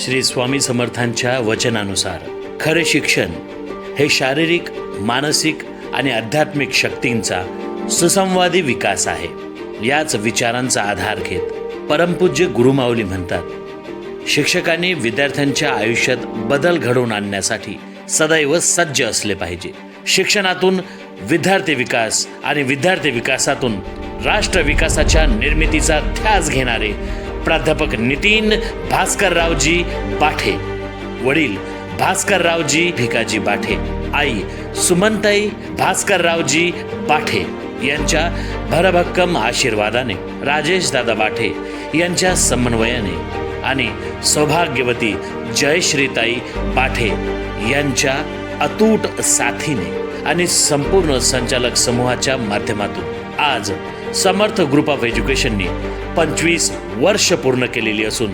श्री स्वामी समर्थांच्या वचनानुसार खरे शिक्षण हे शारीरिक मानसिक आणि आध्यात्मिक शक्तींचा सुसंवादी विकास आहे. याच विचारांचा आधार घेत परमपूज्य गुरुमाऊली म्हणतात शिक्षकांनी विद्यार्थ्यांच्या आयुष्यात बदल घडवून आणण्यासाठी सदैव सज्ज असले पाहिजे. शिक्षणातून विद्यार्थी विकास आणि विद्यार्थी विकासातून राष्ट्र विकासाच्या निर्मितीचा ध्यास घेणारे प्राध्यापक नितीन भास्कररावजी बाठे वडील भास्कररावजी भिकाजी बाठे आई सुमनताई भास्कररावजी बाठे यांच्या भरभक्कम आशीर्वादाने. राजेश दादा बाठे यांच्या समन्वयाने. आणि सौभाग्यवती जयश्रीताई बाठे यांच्या अतूट साथीने. आणि संपूर्ण संचालक समूहाच्या माध्यमातून आज समर्थ ग्रुप ऑफ एज्युकेशननी पंचवीस वर्ष पूर्ण केलेली असून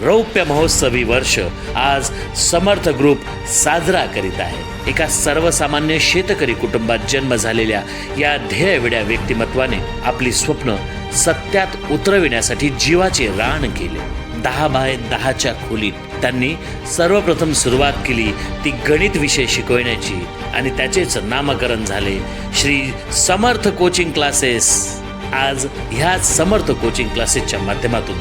रौप्य महोत्सवी वर्ष आज समर्थ ग्रुप साजरा करीत आहे. एका सर्वसामान्य शेतकरी कुटुंबात जन्म झालेल्या या ध्येयविड्या व्यक्तिमत्वाने आपली स्वप्न सत्यात उतरविण्यासाठी जीवाचे रान केले. दहा बाय दहाच्या खोलीत त्यांनी सर्वप्रथम सुरुवात केली ती गणित विषय शिकवण्याची आणि त्याचेच नामकरण झाले श्री समर्थ कोचिंग क्लासेस. आज ह्या समर्थ कोचिंग क्लासेसच्या माध्यमातून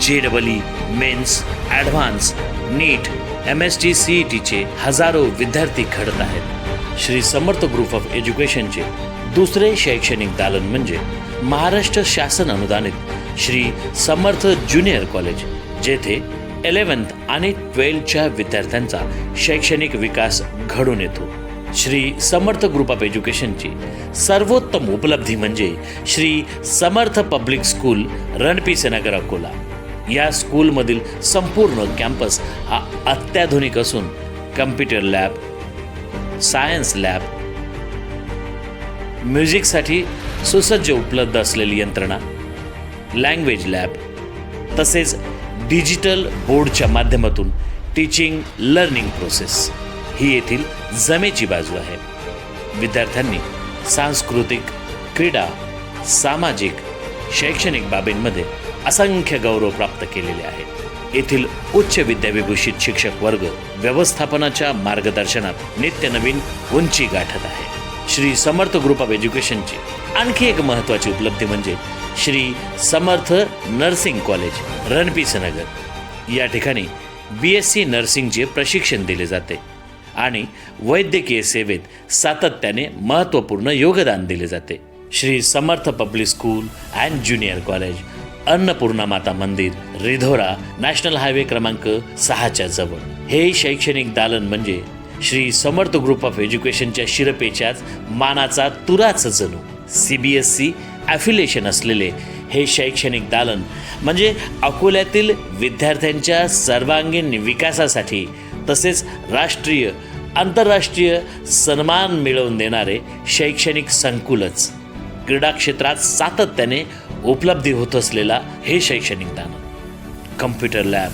J double E mains advance NEET M S T C E टीचे हजारो विद्यार्थी घडत आहेत. श्री समर्थ ग्रुप ऑफ एज्युकेशनचे दुसरे शैक्षणिक दालन म्हणजे महाराष्ट्र शासन अनुदानित श्री समर्थ ज्युनियर कॉलेज जेथे इलेवन्थ आणि ट्वेल्थच्या विद्यार्थ्यांचा शैक्षणिक विकास घडून येतो. श्री समर्थ ग्रुप ऑफ एज्युकेशनची सर्वोत्तम उपलब्धी म्हणजे श्री समर्थ पब्लिक स्कूल रणपीसे नगर अकोला. या स्कूलमधील संपूर्ण कॅम्पस हा अत्याधुनिक असून कम्प्युटर लॅब सायन्स लॅब म्युझिकसाठी सुसज्ज उपलब्ध असलेली यंत्रणा लँग्वेज लॅब तसेच डिजिटल बोर्डच्या माध्यमातून टीचिंग लर्निंग प्रोसेस. ही येथील जमेची बाजू आहे. विद्यार्थ्यांनी सांस्कृतिक क्रीडा सामाजिक शैक्षणिक बाबींमध्ये असंख्य गौरव प्राप्त केलेले आहेत. येथील उच्च विद्याविभूषित शिक्षक वर्ग व्यवस्थापनाच्या मार्गदर्शनात नित्य नवीन उंची गाठत आहे. श्री समर्थ ग्रुप ऑफ एज्युकेशनची आणखी एक महत्त्वाची उपलब्धी म्हणजे श्री समर्थ नर्सिंग कॉलेज रणपीसनगर या ठिकाणी बी एस सी नर्सिंगचे प्रशिक्षण दिले जाते. आणि वैद्यकीय सेवेत सातत्याने महत्त्वपूर्ण योगदान दिले जाते. Shri Samarth public school and junior college Annapurna Mata Mandir Ridhora national highway क्रमांक सहाच्या जवळ. हे शैक्षणिक दालन म्हणजे श्री समर्थ ग्रुप ऑफ एज्युकेशनच्या शिरपेच्याच मानाचा तुराच जणू. C B S C affiliation असलेले हे शैक्षणिक दालन म्हणजे अकोल्यातील विद्यार्थ्यांच्या सर्वांगीण विकासासाठी तसेच राष्ट्रीय आंतरराष्ट्रीय सन्मान मिळवून देणारे शैक्षणिक संकुलच. क्रीडा क्षेत्रात सातत्याने उपलब्धी होत असलेला हे शैक्षणिक दालन computer lab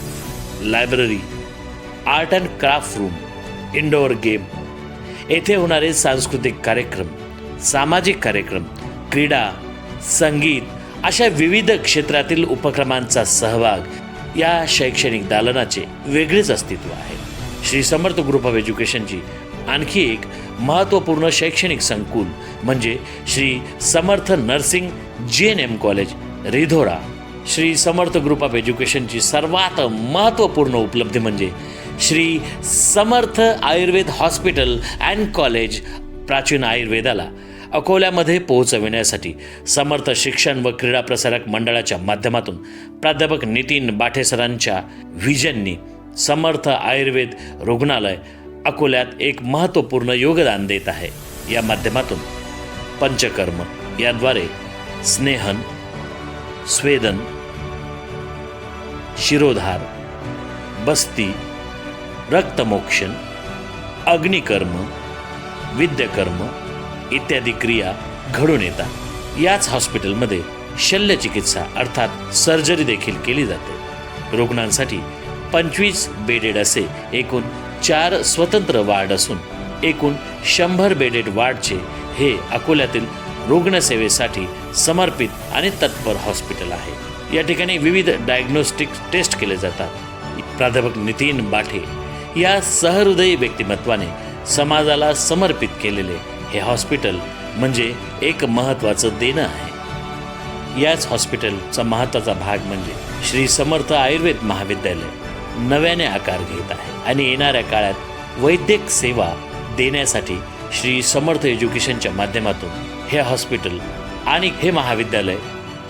library art and craft room indoor game. येथे होणारे सांस्कृतिक कार्यक्रम सामाजिक कार्यक्रम क्रीडा संगीत अशा विविध क्षेत्रातील उपक्रमांचा सहभाग या शैक्षणिक दालनाचे वेगळेच अस्तित्व आहे. श्री समर्थ ग्रुप ऑफ एज्युकेशनची आणखी एक महत्त्वपूर्ण शैक्षणिक संकुल म्हणजे Shri Samarth nursing J N M college Ridhora. Shri Samarth group of एज्युकेशनची सर्वात महत्त्वपूर्ण उपलब्धी म्हणजे Shri Samarth Ayurveda hospital and college प्राचीन आयुर्वेदाला अकोल्यामध्ये पोहोचविण्यासाठी समर्थ शिक्षण व क्रीडा प्रसारक मंडळाच्या माध्यमातून प्राध्यापक नितीन बाठेसरांच्या व्हिजननी समर्थ आयुर्वेद रुग्णालय अकोल्यात एक महत्त्वपूर्ण योगदान देत आहे. या माध्यमातून पंचकर्म याद्वारे स्नेहन स्वेदन शिरोधार बस्ती रक्तमोक्षण अग्निकर्म विद्यकर्म इत्यादी क्रिया घडून येतात. याच हॉस्पिटलमध्ये शल्यचिकित्सा अर्थात सर्जरी देखील केली जाते. रुग्णांसाठी पंचवीस बेडेड असे एकूण चार स्वतंत्र वार्ड असून एकूण शंभर बेडेड वार्डचे हे अकोल्यातील रुग्णसेवेसाठी समर्पित आणि तत्पर हॉस्पिटल आहे. या ठिकाणी विविध डायग्नोस्टिक टेस्ट केले जातात. प्राध्यापक नितीन बाठे या सहृदयी व्यक्तिमत्वाने समाजाला समर्पित केलेले हे हॉस्पिटल म्हणजे एक महत्त्वाचं देणं आहे. याच हॉस्पिटलचा महत्त्वाचा भाग म्हणजे श्री समर्थ आयुर्वेद महाविद्यालय. नव्याने आकार घेत आहे. आणि येणाऱ्या काळात वैद्यक सेवा देण्यासाठी श्री समर्थ एज्युकेशनच्या माध्यमातून हे हॉस्पिटल आणि हे महाविद्यालय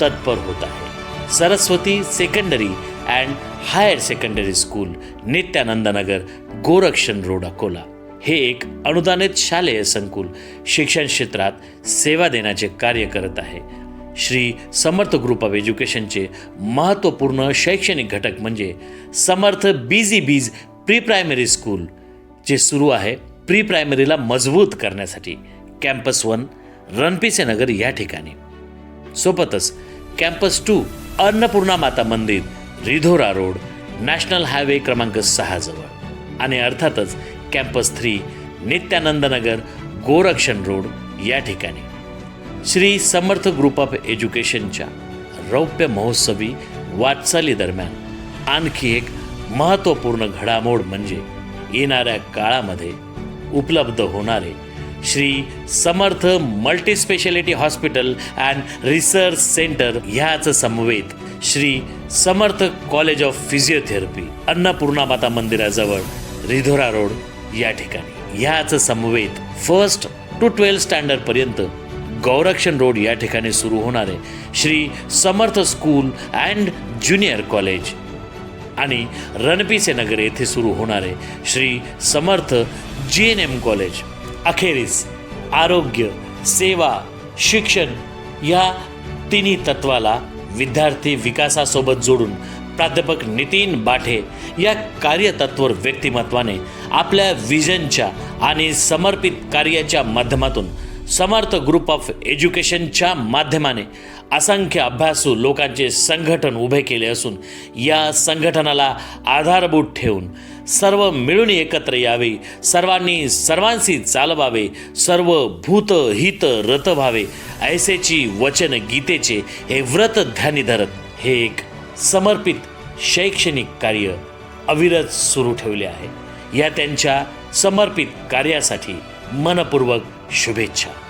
तत्पर होत आहे. Saraswati secondary and higher secondary school Nityanandnagar Gorakshan road Akola. हे एक अनुदानित शालेय संकुल शिक्षण क्षेत्रात सेवा देण्याचे कार्य करत आहे. श्री समर्थ ग्रुप ऑफ एज्युकेशनचे महत्त्वपूर्ण शैक्षणिक घटक म्हणजे समर्थ बीजी बीज प्री प्रायमरी स्कूल जे सुरू आहे प्री प्रायमरीला मजबूत करण्यासाठी. कॅम्पस वन रणपिसे नगर या ठिकाणी. सोबतच कॅम्पस टू अन्नपूर्णा माता मंदिर रिधोरा रोड नॅशनल हायवे क्रमांक सहाजवळ आणि अर्थातच campus three Nityanandnagar Gorakshan road या ठिकाणी. श्री समर्थ ग्रुप ऑफ एज्युकेशनच्या रौप्य महोत्सवी वाटचाली दरम्यान आणखी एक महत्त्वपूर्ण घडामोड म्हणजे येणाऱ्या काळामध्ये उपलब्ध होणारे Shri Samarth multispeciality hospital and research centre ह्याच समवेत Shri Samarth college of physiotherapy Annapurna Mata मंदिराजवळ रिधोरा रोड या ठिकाणी. ह्याच समवेत फर्स्ट टू ट्वेल्थ स्टँडर्ड पर्यंत गौरक्षण रोड या ठिकाणी सुरू होणारे Shri Samarth school and junior college आणि रणपिसे नगर येथे सुरू होणारे Shri Samarth G N M college अखेरीस आरोग्य सेवा शिक्षण या तिन्ही तत्वाला विद्यार्थी विकासासोबत जोडून प्राध्यापक नितीन बाठे या कार्यतत्वर व्यक्तिमत्वाने आपल्या विजनच्या आणि समर्पित कार्याच्या माध्यमातून समर्थ ग्रुप ऑफ एज्युकेशनच्या माध्यमाने असंख्य अभ्यासू लोकांचे संघटन उभे केले असून या संघटनाला आधारभूत ठेवून सर्व मिळून एकत्र यावे सर्वांनी सर्वांशी चालवावे सर्व भूत हित रत व्हावे ऐसेची वचन गीतेचे हे व्रत ध्यानी धरत हे एक समर्पित शैक्षणिक कार्य अविरत सुरू ठेवले आहे. या त्यांच्या समर्पित कार्यासाठी मनपूर्वक 舒贝恰。